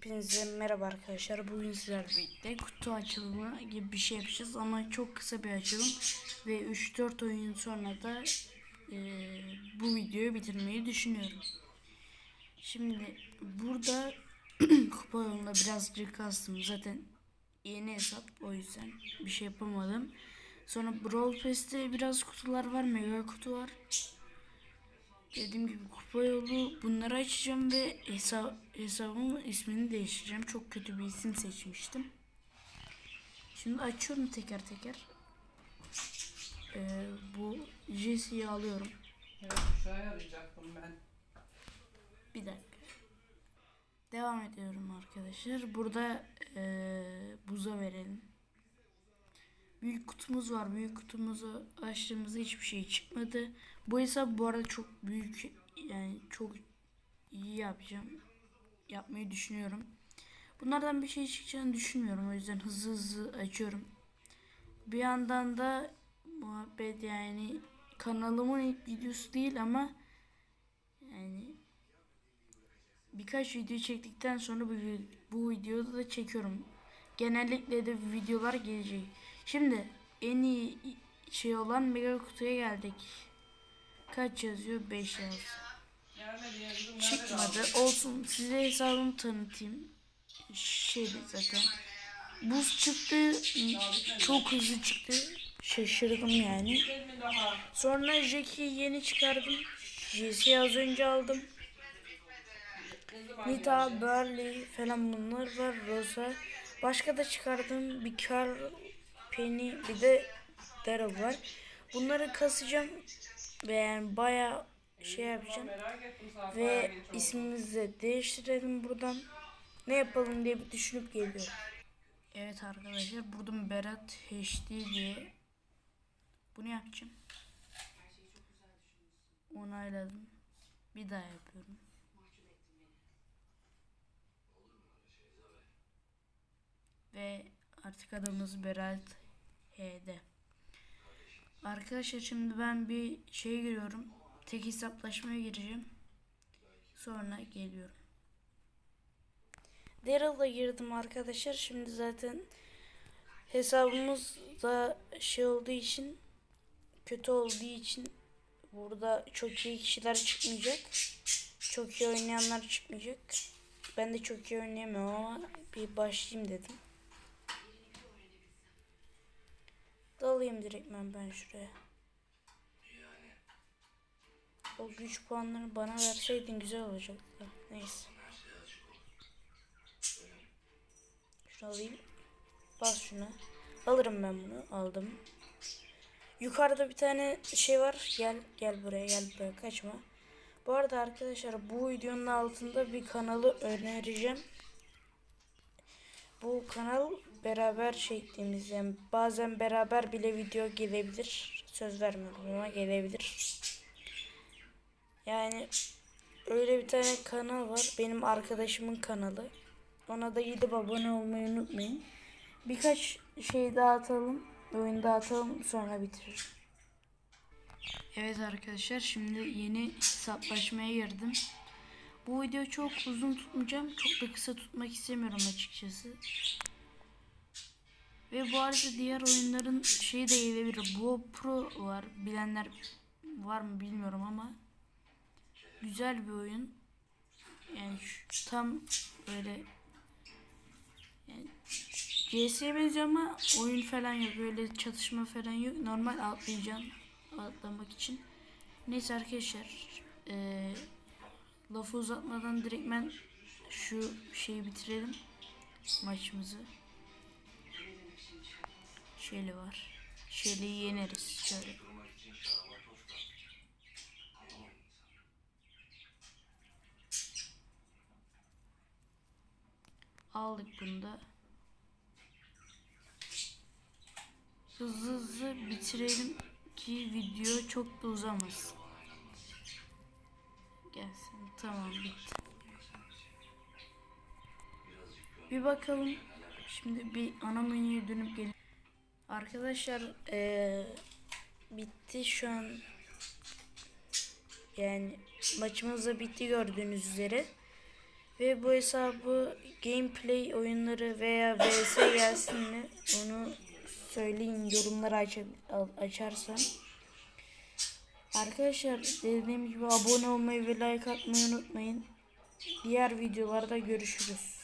Hepinize merhaba arkadaşlar. Bugün sizlerle birlikte kutu açılımı gibi bir şey yapacağız ama çok kısa bir açılım ve 3-4 oyun sonra da e, bu videoyu bitirmeyi düşünüyorum. Şimdi burada kupa yolunda birazcık kastım zaten yeni hesap o yüzden bir şey yapamadım. Sonra Brawl Pass'te biraz kutular var, mega kutu var. Dediğim gibi kupa yolu bunları açacağım ve hesap, hesabımın ismini değiştireceğim. Çok kötü bir isim seçmiştim. Şimdi açıyorum teker teker. Ee, bu Jesse'yi alıyorum. Evet, uşağı arayacaktım ben. Bir dakika. Devam ediyorum arkadaşlar. Burada eee, buza verelim. Büyük kutumuz var. Büyük kutumuzu açtığımızda hiçbir şey çıkmadı. Bu hesap bu arada çok büyük yani çok iyi yapacağım. Yapmayı düşünüyorum. Bunlardan bir şey çıkacağını düşünmüyorum. O yüzden hızlı hızlı açıyorum. Bir yandan da muhabbet yani kanalımın ilk videosu değil ama yani birkaç video çektikten sonra bu, bu videoda da çekiyorum. Genellikle de videolar gelecek. Şimdi en iyi şey olan mega kutuya geldik. Kaç yazıyor? 5 yaz. Çıkmadı. Olsun size hesabımı tanıtayım. Şeydi zaten. Buz çıktı. Çok hızlı çıktı. Şaşırdım yani. Sonra Jack'i yeni çıkardım. Jesse'yi az önce aldım. Nita, Burley falan bunlar var. Rosa. Başka da çıkardım. Bir Carl, Penny, bir de Daryl var. Bunları kasacağım. Ve yani baya şey yapacağım. Ve ismimizi de değiştirelim buradan. Ne yapalım diye bir düşünüp geliyorum. Evet arkadaşlar buradan Berat HD diye bunu yapacağım. Onayladım. Bir daha yapıyorum. Ve artık adımız Berat HD. Arkadaşlar şimdi ben bir şey giriyorum. Tek hesaplaşmaya gireceğim. Sonra geliyorum. Daryl'la girdim arkadaşlar. Şimdi zaten hesabımız da şey olduğu için kötü olduğu için burada çok iyi kişiler çıkmayacak. Çok iyi oynayanlar çıkmayacak. Ben de çok iyi oynayamıyorum ama bir başlayayım dedim. Dalayım direktmen ben şuraya. O güç puanlarını bana verseydin güzel olacaktı. Neyse. Şunu alayım. Bas şuna. Alırım ben bunu. Aldım. Yukarıda bir tane şey var. Gel gel buraya gel buraya kaçma. Bu arada arkadaşlar bu videonun altında bir kanalı önereceğim. Bu kanal beraber çektiğimiz yani bazen beraber bile video gelebilir. Söz vermiyorum ama gelebilir. Yani öyle bir tane kanal var. Benim arkadaşımın kanalı. Ona da gidip abone olmayı unutmayın. Birkaç şey daha atalım. Oyun daha atalım sonra bitiririm. Evet arkadaşlar şimdi yeni hesaplaşmaya girdim. Bu videoyu çok uzun tutmayacağım. Çok da kısa tutmak istemiyorum açıkçası. Ve bu arada diğer oyunların şeyi de gelebilir. Bu Pro var. Bilenler var mı bilmiyorum ama güzel bir oyun. Yani şu, tam böyle yani CS'ye benziyor ama oyun falan yok. Böyle çatışma falan yok. Normal atlayacağım. Atlamak için. Neyse arkadaşlar. Eee lafı uzatmadan direktmen şu şeyi bitirelim. Maçımızı. Şeli var. Şeli'yi yeneriz. Şöyle. Aldık bunu da. Hızlı hızlı bitirelim ki video çok da uzamasın. Gelsin. Tamam bitti. Bir bakalım. Şimdi bir ana menüye dönüp gelin. Arkadaşlar eee, bitti şu an. Yani maçımız da bitti gördüğünüz üzere. Ve bu hesabı gameplay oyunları veya vs gelsin mi onu söyleyin yorumlara aç açarsan. Arkadaşlar dediğim gibi abone olmayı ve like atmayı unutmayın. Diğer videolarda görüşürüz.